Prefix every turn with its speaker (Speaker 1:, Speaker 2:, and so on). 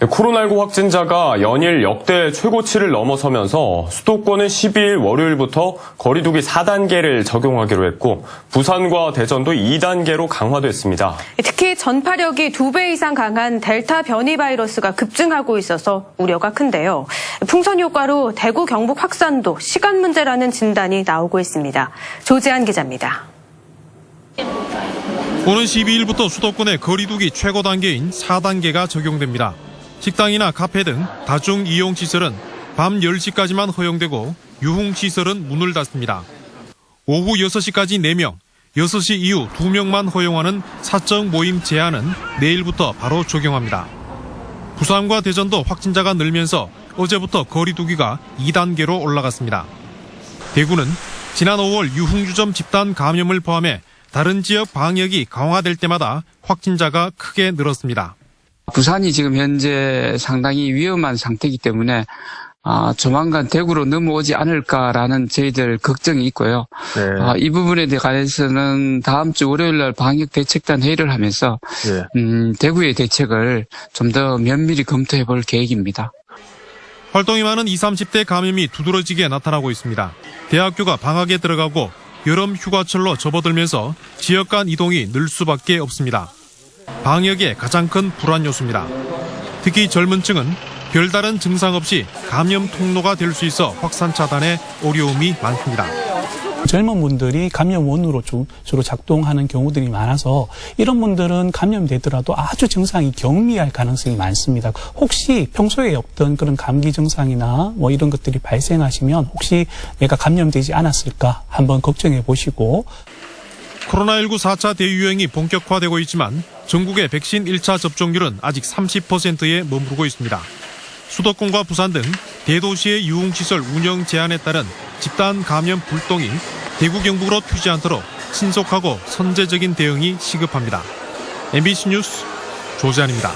Speaker 1: 네, 코로나19 확진자가 연일 역대 최고치를 넘어서면서 수도권은 12일 월요일부터 거리두기 4단계를 적용하기로 했고 부산과 대전도 2단계로 강화됐습니다.
Speaker 2: 특히 전파력이 두배 이상 강한 델타 변이 바이러스가 급증하고 있어서 우려가 큰데요. 풍선 효과로 대구 경북 확산도 시간 문제라는 진단이 나오고 있습니다. 조재한 기자입니다.
Speaker 3: 오는 12일부터 수도권의 거리두기 최고 단계인 4단계가 적용됩니다. 식당이나 카페 등 다중 이용 시설은 밤 10시까지만 허용되고 유흥 시설은 문을 닫습니다. 오후 6시까지 4명, 6시 이후 2명만 허용하는 사적 모임 제한은 내일부터 바로 적용합니다. 부산과 대전도 확진자가 늘면서 어제부터 거리두기가 2단계로 올라갔습니다. 대구는 지난 5월 유흥주점 집단 감염을 포함해 다른 지역 방역이 강화될 때마다 확진자가 크게 늘었습니다.
Speaker 4: 부산이 지금 현재 상당히 위험한 상태이기 때문에 아, 조만간 대구로 넘어오지 않을까라는 저희들 걱정이 있고요. 아, 이 부분에 대해서는 다음 주 월요일 날 방역 대책단 회의를 하면서 음, 대구의 대책을 좀 더 면밀히 검토해 볼 계획입니다.
Speaker 3: 활동이 많은 20, 30대 감염이 두드러지게 나타나고 있습니다. 대학교가 방학에 들어가고 여름 휴가철로 접어들면서 지역 간 이동이 늘 수밖에 없습니다. 방역의 가장 큰 불안 요소입니다. 특히 젊은 층은 별다른 증상 없이 감염 통로가 될 수 있어 확산 차단에 어려움이 많습니다.
Speaker 5: 젊은 분들이 감염 원으로 주, 로 작동하는 경우들이 많아서 이런 분들은 감염되더라도 아주 증상이 경미할 가능성이 많습니다. 혹시 평소에 없던 그런 감기 증상이나 뭐 이런 것들이 발생하시면 혹시 내가 감염되지 않았을까 한번 걱정해 보시고
Speaker 3: 코로나19 4차 대유행이 본격화되고 있지만 전국의 백신 1차 접종률은 아직 30%에 머무르고 있습니다. 수도권과 부산 등 대도시의 유흥시설 운영 제한에 따른 집단 감염 불똥이 대구 경북으로 튀지 않도록 신속하고 선제적인 대응이 시급합니다. MBC 뉴스 조재한입니다.